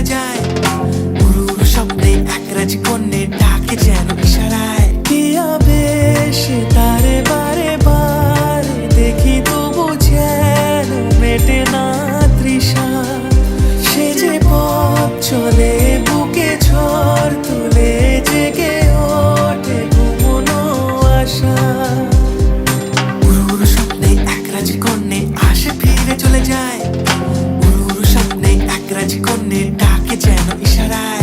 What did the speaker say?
চলে যায়। গুরুর স্বপ্নে একরাজ কন্যে ডাকে যেন ইশারায়। কি আবেশ তারে বারে বার দেখি তবু যেন মেটে না তৃষা। সে যে পথ চলে, বুকে ঝড় তুলে, জেগে ওঠে ঘুমনো আশা। গুরুর স্বপ্নে একরাজ কন্যে আসে ফিরে চলে যায়। だけじゃのいシゃラい。